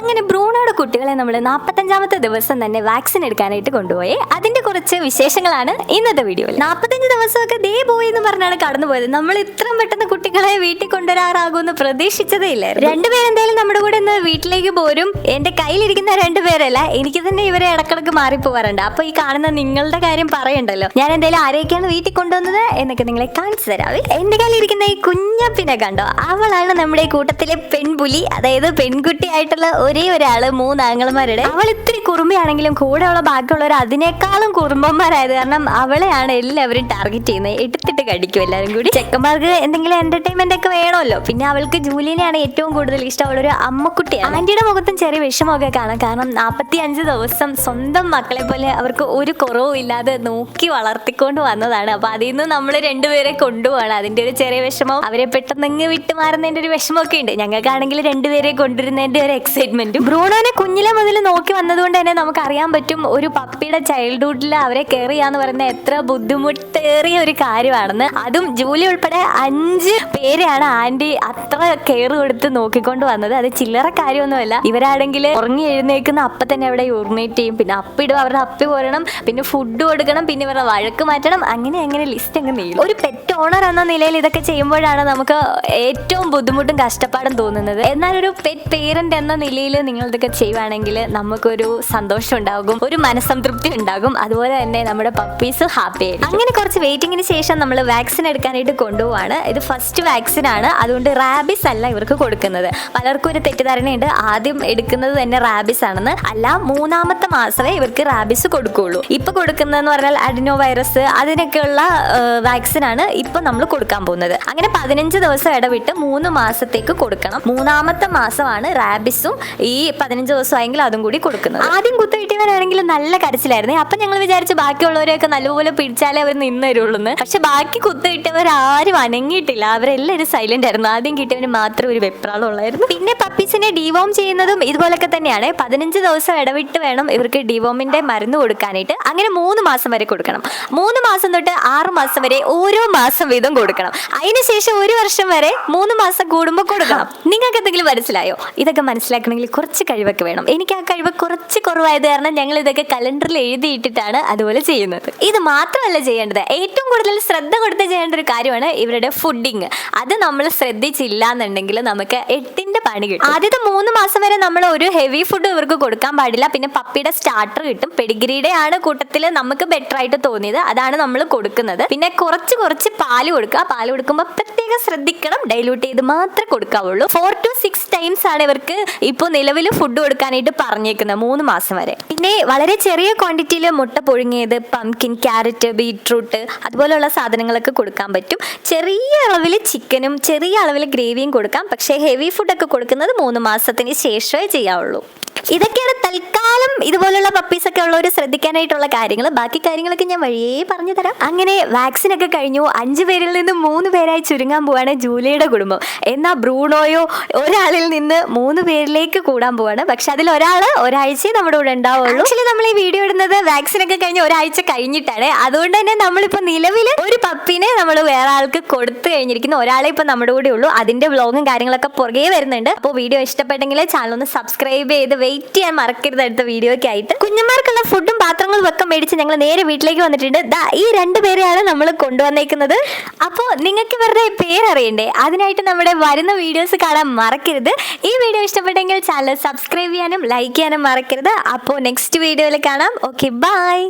അങ്ങനെ ബ്രൂണോയുടെ കുട്ടികളെ നമ്മൾ നാൽപ്പത്തഞ്ചാമത്തെ ദിവസം തന്നെ വാക്സിൻ എടുക്കാനായിട്ട് കൊണ്ടുപോയി. അതിന്റെ കുറച്ച് വിശേഷങ്ങളാണ് ഇന്നത്തെ വീഡിയോയിൽ. നാൽപ്പത്തഞ്ച് ദിവസമൊക്കെ ദേ പോയി എന്ന് പറഞ്ഞാണ് കടന്നുപോയത്. നമ്മൾ ഇത്രയും പെട്ടെന്ന് കുട്ടികളെ വീട്ടിൽ കൊണ്ടുവരാറാകുമെന്ന് പ്രതീക്ഷിച്ചതേ ഇല്ല. രണ്ടുപേരെന്തായാലും നമ്മുടെ കൂടെ ഇന്ന് വീട്ടിലേക്ക് പോരും. എന്റെ കയ്യിലിരിക്കുന്ന രണ്ടുപേരല്ല എനിക്ക് തന്നെ ഇവരെ ഇടക്കിടക്ക് മാറിപ്പോവാറുണ്ട്. അപ്പൊ ഈ കാണുന്ന നിങ്ങളുടെ കാര്യം പറയണ്ടല്ലോ. ഞാൻ എന്തായാലും ആരെയൊക്കെയാണ് വീട്ടിൽ കൊണ്ടുവന്നത് എന്നൊക്കെ നിങ്ങളെ കാണിച്ചു തരാവേ എന്റെ കയ്യിലിരിക്കുന്ന ഈ കുഞ്ഞപ്പിനെ കണ്ടോ? അവളാണ് നമ്മുടെ കൂട്ടത്തിലെ പെൺപുലി അതായത് പെൺകുട്ടിയായിട്ടുള്ള ഒരാൾ മൂന്നാങ്ങളമാരുടെ അവൾ ഇത്തിരി കുറുമ്പിയാണെങ്കിലും കൂടെയുള്ള ബാക്കിയുള്ളവർ അതിനേക്കാളും കുറുമ്പന്മാരായത് കാരണം അവളെയാണ് എല്ലാവരും ടാർഗറ്റ് ചെയ്യുന്നത്. എടുത്തിട്ട് കടിക്കും എല്ലാവരും കൂടി. ചെക്കന്മാർക്ക് എന്തെങ്കിലും എന്റർടൈൻമെന്റ് ഒക്കെ വേണമല്ലോ. പിന്നെ അവൾക്ക് ജൂലിനെയാണ് ഏറ്റവും കൂടുതൽ ഇഷ്ടം. അവളൊരു അമ്മക്കുട്ടിയാണ്. ആന്റിയുടെ മുഖത്തും ചെറിയ വിഷമമൊക്കെ കാണാം. കാരണം നാൽപ്പത്തി അഞ്ച് ദിവസം സ്വന്തം മക്കളെ പോലെ അവർക്ക് ഒരു കുറവും ഇല്ലാതെ നോക്കി വളർത്തിക്കൊണ്ട് വന്നതാണ്. അപ്പൊ അതിൽ നിന്ന് നമ്മൾ രണ്ടുപേരെ കൊണ്ടുപോകണം അതിന്റെ ഒരു ചെറിയ വിഷമം. അവരെ പെട്ടെന്ന് വിട്ടുമാറുന്നതിന്റെ ഒരു വിഷമമൊക്കെ ഉണ്ട്. ഞങ്ങൾക്കാണെങ്കിൽ രണ്ടുപേരെ കൊണ്ടുവരുന്നതിന്റെ ഒരു എക്സൈറ്റ്മെന്റും ബ്രൂണോനെ കുഞ്ഞിലെ മുതൽ നോക്കി വന്നതുകൊണ്ട് തന്നെ നമുക്ക് അറിയാൻ പറ്റും ഒരു പപ്പിയുടെ ചൈൽഡ്ഹുഡിൽ അവരെ കെയർ ചെയ്യാന്ന് പറയുന്നത് എത്ര ബുദ്ധിമുട്ടേറിയ ഒരു കാര്യമാണെന്ന്. അതും ജൂലി ഉൾപ്പെടെ അഞ്ച് പേരെയാണ് ആന്റി അത്ര കെയർ കൊടുത്ത് നോക്കിക്കൊണ്ട് വന്നത്. അത് ചില്ലറ കാര്യമൊന്നുമല്ല. ഇവരാണെങ്കിൽ ഉറങ്ങി എഴുന്നേക്കുന്ന അപ്പ തന്നെ അവിടെ യൂറിനേറ്റ് ചെയ്യും. പിന്നെ അപ്പിടും അവരുടെ അപ്പി പോരണം പിന്നെ ഫുഡ് കൊടുക്കണം പിന്നെ ഇവരുടെ വഴക്ക് മാറ്റണം. അങ്ങനെ അങ്ങനെ ലിസ്റ്റ് അങ്ങ് നീളും. ഒരു പെറ്റ് ഓണർ എന്ന നിലയിൽ ഇതൊക്കെ ചെയ്യുമ്പോഴാണ് നമുക്ക് ഏറ്റവും ബുദ്ധിമുട്ടും കഷ്ടപ്പാടും തോന്നുന്നത്. എന്നാൽ ഒരു പെറ്റ് പേരന്റ് എന്ന നിലയിൽ നിങ്ങൾ ഇതൊക്കെ ചെയ്യുവാണെങ്കിൽ നമുക്കൊരു സന്തോഷം ഉണ്ടാകും ഒരു മനസംതൃപ്തി ഉണ്ടാകും. അതുപോലെ തന്നെ നമ്മുടെ പപ്പീസ് ഹാപ്പി ആയിരിക്കും അങ്ങനെ കുറച്ച് വെയിറ്റിങ്ങിന് ശേഷം നമ്മൾ വാക്സിൻ എടുക്കാനായിട്ട് കൊണ്ടുപോവാണ്. ഇത് ഫസ്റ്റ് വാക്സിൻ ആണ്. അതുകൊണ്ട് റാബിസ് അല്ല ഇവർക്ക് കൊടുക്കുന്നത്. പലർക്കും ഒരു തെറ്റിദ്ധാരണയുണ്ട്. ആദ്യം എടുക്കുന്നത് തന്നെ റാബിസ് ആണെന്ന്. അല്ല മൂന്നാമത്തെ മാസമേ ഇവർക്ക് റാബിസ് കൊടുക്കുകയുള്ളൂ ഇപ്പൊ കൊടുക്കുന്നതെന്ന് പറഞ്ഞാൽ അഡിനോ വൈറസ് അതിനൊക്കെയുള്ള വാക്സിൻ ആണ് ഇപ്പൊ നമ്മൾ കൊടുക്കാൻ പോകുന്നത്. അങ്ങനെ പതിനഞ്ച് ദിവസം ഇടവിട്ട് മൂന്ന് മാസത്തേക്ക് കൊടുക്കണം. മൂന്നാമത്തെ മാസമാണ് റാബിസും ഈ പതിനഞ്ച് ദിവസമായെങ്കിൽ അതും കൂടി കൊടുക്കുന്നത്. ആദ്യം കുത്തുകിട്ടിയവരാണെങ്കിൽ നല്ല കരച്ചിലായിരുന്നു. അപ്പൊ ഞങ്ങൾ വിചാരിച്ചു ബാക്കിയുള്ളവരെയൊക്കെ നല്ലപോലെ പിടിച്ചാലേ അവർ നിന്ന് എന്ന് പക്ഷെ ബാക്കി കുത്തുകിട്ടിയവർ ആരും അനങ്ങിയിട്ടില്ല. അവരെല്ലാവരും സൈലന്റ് ആയിരുന്നു. ആദ്യം കിട്ടിയവന് മാത്രം ഒരു വെപ്രാളം ഉള്ളായിരുന്നു പിന്നെ പപ്പീസിനെ ഡിവോം ചെയ്യുന്നതും ഇതുപോലൊക്കെ തന്നെയാണ്. പതിനഞ്ച് ദിവസം ഇടവിട്ട് വേണം ഇവർക്ക് ഡിവോമിന്റെ മരുന്ന് കൊടുക്കാനായിട്ട്. അങ്ങനെ മൂന്ന് മാസം വരെ കൊടുക്കണം. മൂന്ന് മാസം തൊട്ട് ആറ് മാസം വരെ ഓരോ മാസം വീതം കൊടുക്കണം. അതിനുശേഷം ഒരു വർഷം വരെ മൂന്ന് മാസം കൂടുമ്പോൾ കൊടുക്കണം. നിങ്ങൾക്ക് എന്തെങ്കിലും മനസ്സിലായോ? ഇതൊക്കെ മനസ്സിലാക്കണമെങ്കിൽ കുറച്ച് കഴിവൊക്കെ വേണം. എനിക്ക് ആ കഴിവ് കുറച്ച് കുറവായത് കാരണം ഞങ്ങൾ ഇതൊക്കെ കലണ്ടറിൽ എഴുതിയിട്ടിട്ടാണ് അതുപോലെ ചെയ്യുന്നത്. ഇത് മാത്രമല്ല ചെയ്യേണ്ടത്. ഏറ്റവും കൂടുതൽ ശ്രദ്ധ കൊടുത്ത് ചെയ്യേണ്ട ഒരു കാര്യമാണ് ഇവരുടെ ഫുഡിങ്. അത് നമ്മൾ ശ്രദ്ധിച്ചില്ല എന്നുണ്ടെങ്കിൽ നമുക്ക് എട്ടിന്റെ പണി കിട്ടും. ആദ്യത്തെ മൂന്ന് മാസം വരെ നമ്മൾ ഒരു ഹെവി ഫുഡ് ഇവർക്ക് കൊടുക്കാൻ പാടില്ല. പിന്നെ പപ്പിയുടെ സ്റ്റാർട്ടർ കിട്ടും. പെഡിഗ്രിയുടെ ആണ് കൂട്ടത്തിൽ നമുക്ക് ബെറ്റർ ആയിട്ട് തോന്നിയത്. അതാണ് നമ്മൾ കൊടുക്കുന്നത്. പിന്നെ കുറച്ച് കുറച്ച് പാൽ കൊടുക്കുക. പാൽ കൊടുക്കുമ്പോൾ പ്രത്യേകം ശ്രദ്ധിക്കണം. ഡൈലൂട്ട് ചെയ്ത് മാത്രമേ കൊടുക്കാവുള്ളൂ. ഫോർ ടു സിക്സ് ടൈംസ് ആണ് ഇവർക്ക് ഇപ്പോൾ നിലവിൽ ഫുഡ് കൊടുക്കാനായിട്ട് പറഞ്ഞേക്കുന്നത് മൂന്ന് മാസം വരെ. പിന്നെ വളരെ ചെറിയ ക്വാണ്ടിറ്റിയിൽ മുട്ട പുഴുങ്ങിയത് പംകിൻ ക്യാരറ്റ് ബീട്രൂട്ട് അതുപോലെയുള്ള സാധനങ്ങളൊക്കെ കൊടുക്കാൻ പറ്റും. ചെറിയ അളവിൽ ചിക്കനും ചെറിയ അളവിൽ ഗ്രേവിയും കൊടുക്കാം. പക്ഷേ ഹെവി ഫുഡൊക്കെ കൊടുക്കുന്നത് മൂന്ന് മാസത്തിന് ശേഷമേ ചെയ്യാവുള്ളൂ. ഇതൊക്കെയാണ് തൽക്കാലം ഇതുപോലുള്ള പപ്പീസ് ഒക്കെ ഉള്ളവർ ശ്രദ്ധിക്കാനായിട്ടുള്ള കാര്യങ്ങൾ. ബാക്കി കാര്യങ്ങളൊക്കെ ഞാൻ വഴിയേ പറഞ്ഞു തരാം. അങ്ങനെ വാക്സിൻ ഒക്കെ കഴിഞ്ഞു. അഞ്ച് പേരിൽ നിന്ന് മൂന്ന് പേരായി ചുരുങ്ങാൻ പോവാണ് ജൂലിയുടെ കുടുംബം. എന്നാ ബ്രൂണോയോ ഒരാളിൽ നിന്ന് മൂന്ന് പേരിലേക്ക് കൂടാൻ പോവാണ്. പക്ഷെ അതിൽ ഒരാൾ ഒരാഴ്ച നമ്മുടെ കൂടെ ഉണ്ടാവുള്ളൂ. ആക്ച്വലി നമ്മൾ ഈ വീഡിയോ ഇടുന്നത് വാക്സിൻ ഒക്കെ കഴിഞ്ഞ് ഒരാഴ്ച കഴിഞ്ഞിട്ടാണ്. അതുകൊണ്ട് തന്നെ നമ്മളിപ്പോൾ നിലവിൽ ഒരു പപ്പിനെ നമ്മൾ വേറെ ആൾക്ക് കൊടുത്തു കഴിഞ്ഞിരിക്കുന്നു. ഒരാളെ ഇപ്പൊ നമ്മുടെ കൂടെ ഉള്ളൂ. അതിന്റെ വ്ലോഗും കാര്യങ്ങളൊക്കെ പുറകെ വരുന്നുണ്ട്. അപ്പോൾ വീഡിയോ ഇഷ്ടപ്പെട്ടെങ്കിൽ ചാനൽ ഒന്ന് സബ്സ്ക്രൈബ് ചെയ്ത് വെയിറ്റ് ചെയ്യാൻ മറക്കരുത് അടുത്ത വീഡിയോയ്ക്ക് ആയിട്ട് കുഞ്ഞുമാർക്കുള്ള ഫുഡും പാത്രങ്ങളും ഒക്കെ മേടിച്ച് ഞങ്ങൾ നേരെ വീട്ടിലേക്ക് വന്നിട്ടുണ്ട്. ദാ ഈ രണ്ട് പേരെയാണ് നമ്മൾ കൊണ്ടുവന്നേക്കുന്നത്. അപ്പോൾ നിങ്ങൾക്ക് ഇവരുടെ പേരറിയണ്ടേ? അതിനായിട്ട് നമ്മുടെ വരുന്ന വീഡിയോസ് കാണാൻ മറക്കരുത്. ഈ വീഡിയോ ഇഷ്ടപ്പെട്ടെങ്കിൽ ചാനൽ സബ്സ്ക്രൈബ് ചെയ്യാനും ലൈക്ക് ചെയ്യാനും മറക്കരുത്. അപ്പോൾ നെക്സ്റ്റ് വീഡിയോയിൽ കാണാം. Okay bye